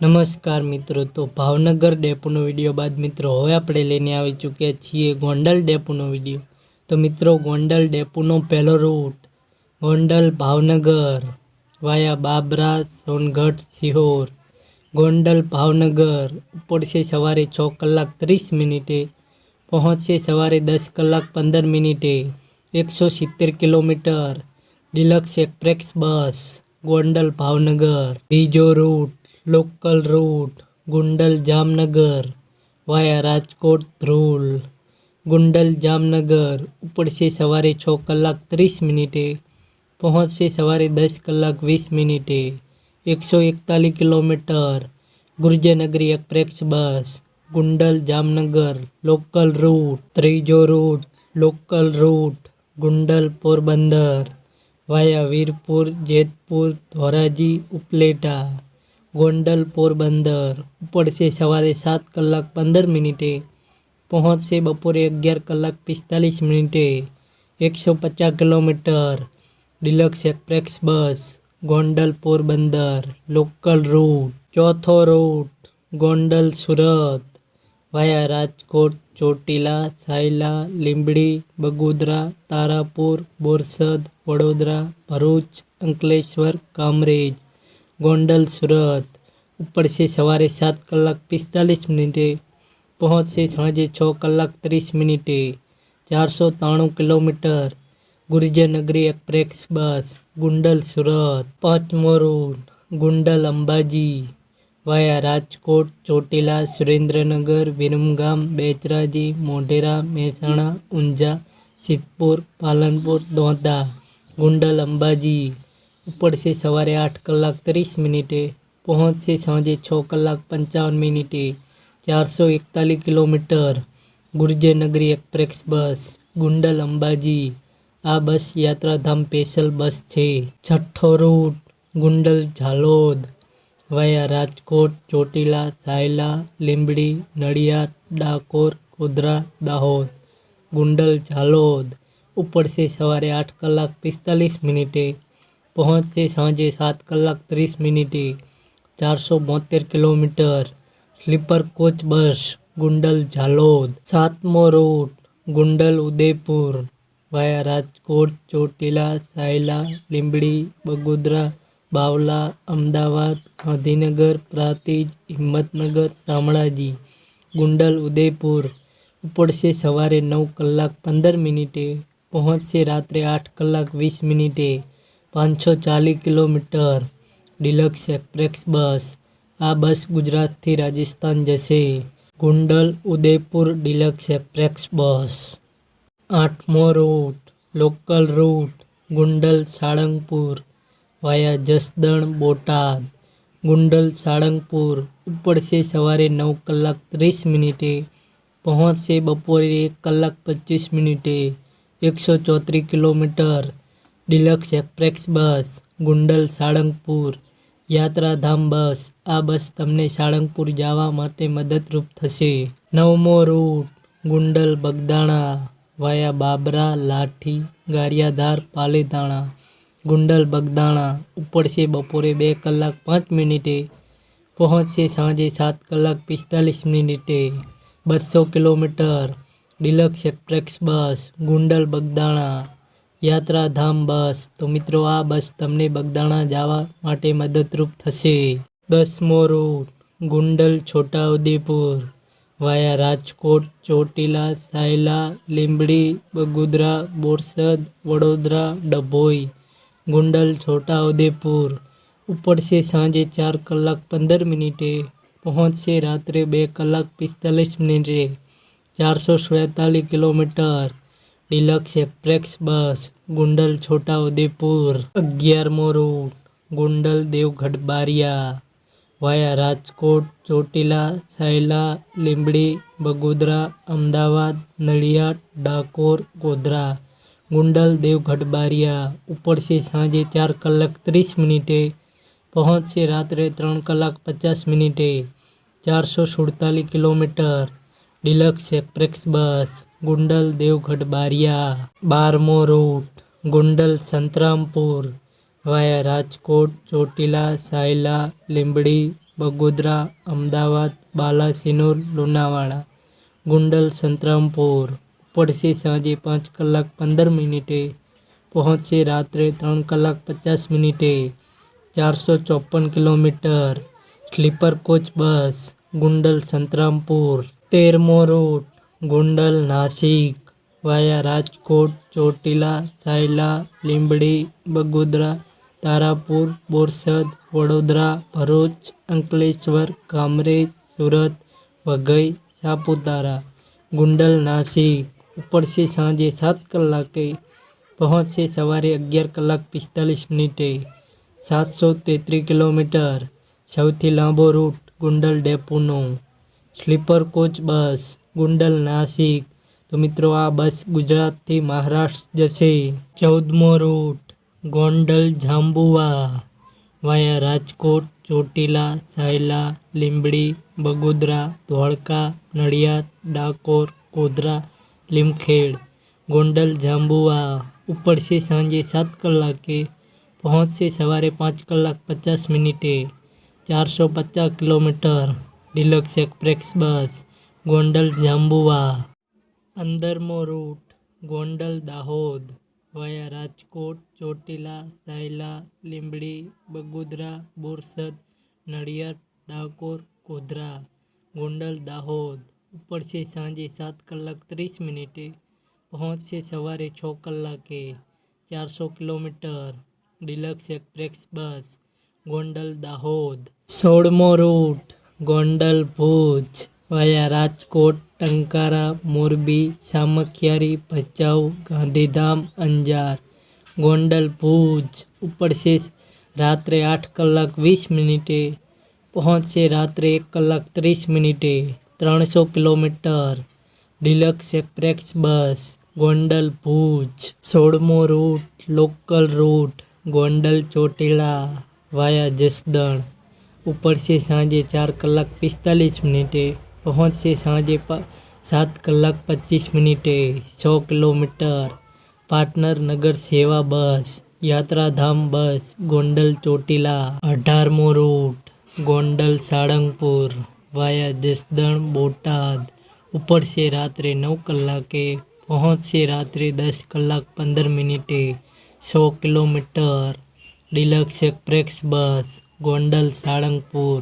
નમસ્કાર મિત્રો, તો ભાવનગર ડેપોનો વીડિયો બાદ મિત્રો હવે આપણે લઈને આવી ચૂક્યા છીએ ગોંડલ ડેપોનો વીડિયો. તો મિત્રો, ગોંડલ ડેપોનો પહેલો રૂટ, ગોંડલ ભાવનગર વાયા બાબરા સોનગઢ સિહોર. ગોંડલ ભાવનગર ઉપડશે સવારે છ કલાક ત્રીસ મિનિટે, પહોંચશે સવારે દસ કલાક પંદર મિનિટે. એકસો સિત્તેર kilometre deluxe express bus Gondal Bhavnagar. બીજો route local route Gondal Jamnagar via Rajkot Dhrol Gondal Jamnagar ઉપડશે સવારે છ કલાક ત્રીસ મિનિટે પહોંચશે સવારે દસ કલાક વીસ મિનિટે એકસો એકતાલીસ kilometre Gurjarnagari express bus Gondal Jamnagar local route ત્રીજો route local route Gondal Porbandar via Virpur Jetpur Dhoraji Upleta Gondal Porbandar ઉપડશે સવારે સાત કલાક પંદર મિનિટે પહોંચશે બપોરે અગિયાર કલાક પિસ્તાલીસ મિનિટે એકસો પચાસ kilometre deluxe express bus Gondal Porbandar local route ચોથો રૂટ ગોંડલ સુરત વાયા રાજકોટ ચોટીલા સાયલા લીંબડી બગોદરા તારાપુર બોરસદ વડોદરા ભરૂચ અંકલેશ્વર કામરેજ ગોંડલ સુરત ઉપડશે સવારે સાત કલાક પિસ્તાલીસ મિનિટે પહોંચશે સાંજે છ કલાક ત્રીસ મિનિટે ચારસો ત્રાણું kilometre Gurjarnagari express bus Gondal Surat પાંચમો રૂટ ગુંડલ અંબાજી વાયા રાજકોટ ચોટીલા સુરેન્દ્રનગર વિરમગામ બેચરાજી મોઢેરા મહેસાણા ઊંઝા સિદ્ધપુર પાલનપુર દોંદા ગુંડલ અંબાજી ઉપડશે સવારે આઠ કલાક ત્રીસ મિનિટે પહોંચશે સાંજે છ કલાક પંચાવન મિનિટે ચારસો એકતાલીસ kilometre Gurjarnagari express bus Gondal Ambaji આ બસ યાત્રાધામ સ્પેશિયલ બસ છે છઠ્ઠો રૂટ ગુંડલ ઝાલોદ વાયા રાજકોટ ચોટીલા સાયલા લીંબડી નડિયાદ ડાકોર ગોધરા દાહોદ ગુંડલ ઝાલોદ ઉપડશે સવારે આઠ કલાક પિસ્તાલીસ મિનિટે પહોંચશે સાંજે સાત કલાક ત્રીસ મિનિટે ચારસો બોતેર kilometre sleeper coach bus Gondal Jhalod સાતમો રૂટ ગુંડલ ઉદયપુર વાયા રાજકોટ ચોટીલા સાયલા લીંબડી બગોદરા બાવલા અમદાવાદ ગાંધીનગર પ્રાંતિજ હિંમતનગર શામળાજી ગુંડલ ઉદયપુર ઉપડશે સવારે નવ કલાક પંદર મિનિટે પહોંચશે રાત્રે આઠ કલાક વીસ મિનિટે પાંચસો ચાલીસ કિલોમીટર ડિલક્સ એક્સપ્રેસ બસ આ બસ ગુજરાતથી રાજસ્થાન જશે Gondal Udaipur deluxe express bus આઠમો route local route Gondal Salangpur via Jasdan Botad Gondal Salangpur ઉપડશે સવારે નવ કલાક ત્રીસ મિનિટે પહોંચશે બપોરે એક કલાક પચીસ મિનિટે એકસો ચોત્રીસ kilometre deluxe express bus Gondal Salangpur યાત્રાધામ બસ આ બસ તમને સાળંગપુર જવા માટે મદદરૂપ થશે નવમો રૂટ ગુંડલ બગદાણા વાયા બાબરા લાઠી ગારિયાધાર પાલીતાણા ગુંડલ બગદાણા ઉપડશે બપોરે બે કલાક પાંચ મિનિટે પહોંચશે સાંજે સાત કલાક પિસ્તાલીસ મિનિટે બસો kilometre deluxe express bus Gondal Bagdana યાત્રાધામ બસ. તો મિત્રો, આ બસ તમને બગદાણા જવા માટે મદદરૂપ થશે. દસમો રૂટ, ગુંડલ છોટાઉદેપુર, વાયા રાજકોટ, ચોટીલા, સાયલા, લીંબડી, બગોદરા, બોરસદ, વડોદરા, ડભોઈ, ગુંડલ છોટાઉદેપુર. ઉપડશે સાંજે ચાર કલાક પંદર મિનિટે પહોંચશે, રાત્રે બે કલાક પિસ્તાલીસ મિનિટે. ચારસો સુડતાલીસ kilometre. deluxe express bus Gondal Chhota Udepur અગિયારમો route ગુંડલ Devgadh Bariya વાયા રાજકોટ ચોટીલા સાયલા લીંબડી બગોદરા અમદાવાદ નડિયાદ ડાકોર ગોધરા ગુંડલ દેવગઢ બારિયા ઉપડશે સાંજે ચાર કલાક ત્રીસ મિનિટે પહોંચશે રાત્રે ત્રણ કલાક પચાસ મિનિટે ચારસો સુડતાલીસ કિલોમીટર ડિલક્સ એક્સપ્રેસ બસ ગુંડલ દેવગઢ બારિયા બારમો રૂટ ગુંડલ સંતરામપુર વાયા રાજકોટ ચોટીલા સાયલા લીંબડી બગોદરા અમદાવાદ બાલાસિનોર લુણાવાડા ગુંડલ સંતરામપુર ઉપડશે સાંજે પાંચ કલાક પંદર મિનિટે પહોંચશે રાત્રે ત્રણ કલાક પચાસ મિનિટે ચારસો ચોપન kilometre sleeper coach bus Gondal Santrampur તેરમો route ગુંડલ, Nashik, via, Rajkot, Chotila, Sayla, Limbdi, Bagodara, Tarapur, Borsad, Vadodara, Bharuch, Ankleshwar, Kamrej, Surat Waghai Saputara. Gondal, Nashik. ઉપડશે સાંજે સાત કલાકે પહોંચશે સવારે અગિયાર કલાક પિસ્તાલીસ મિનિટે. સાતસો તેત્રીસ કિલોમીટર. સૌથી લાંબો route Gondal ડેપોનો. Sleeper coach bus. ગુંડલ Nashik તો મિત્રો આ બસ ગુજરાતથી મહારાષ્ટ્ર જશે ચૌદમો રૂટ ગોંડલ જાંબુવા વાયા રાજકોટ ચોટીલા સાયલા લીંબડી બગોદરા ધોળકા નડિયાદ ડાકોર ગોધરા લીમખેડ ગોંડલ જાંબુવા ઉપડશે સાંજે સાત કલાકે પહોંચશે સવારે પાંચ કલાક પચાસ મિનિટે ચારસો પચાસ કિલોમીટર ડિલક્સ એક્સપ્રેસ બસ Gondal Jhabua. અંદરમો route, Gondal Dahod. Via Rajkot, Chotila Sayla Limbdi, Bagodara, Borsad, Nadiad, Dakor, Godhra. Gondal Dahod. ઉપડશે સાંજે સાત કલાક ત્રીસ મિનિટે પહોંચશે સવારે છ કલાકે ચારસો kilometre. Deluxe express bus, Gondal Dahod. સોળમો route, Gondal Bhuj. વાયા રાજકોટ ટંકારા મોરબી સામખિયારી ભચાઉ ગાંધીધામ અંજાર ગોંડલ ભુજ ઉપડશે રાત્રે આઠ કલાક વીસ મિનિટે પહોંચશે રાત્રે એક કલાક ત્રીસ મિનિટે ત્રણસો kilometre deluxe express bus Gondal Bhuj સોળમો route local route Gondal Chotila via Jasdan ઉપડશે સાંજે ચાર કલાક પિસ્તાલીસ મિનિટે પહોંચશે સાંજે પ સાત કલાક પચીસ મિનિટે સો કિલોમીટર પાટનર નગર સેવા બસ યાત્રાધામ બસ ગોંડલ ચોટીલા અઢારમો રૂટ ગોંડલ સાળંગપુર વાયા જસદણ બોટાદ ઉપડશે રાત્રે નવ કલાકે પહોંચશે રાત્રે દસ કલાક પંદર મિનિટે સો kilometre deluxe express bus Gondal Salangpur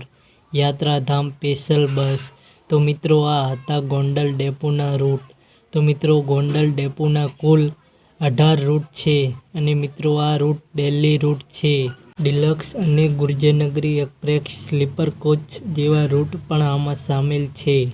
યાત્રાધામ સ્પેશિયલ બસ તો મિત્રો, આ હતા ગોંડલ ડેપોના રૂટ. તો મિત્રો, ગોંડલ ડેપોના કુલ અઢાર રૂટ છે અને મિત્રો, આ રૂટ ડેલી રૂટ છે. ડિલક્સ અને ગુર્જરનગરી એક્સપ્રેસ સ્લીપર કોચ જેવા રૂટ પણ આમાં સામેલ છે.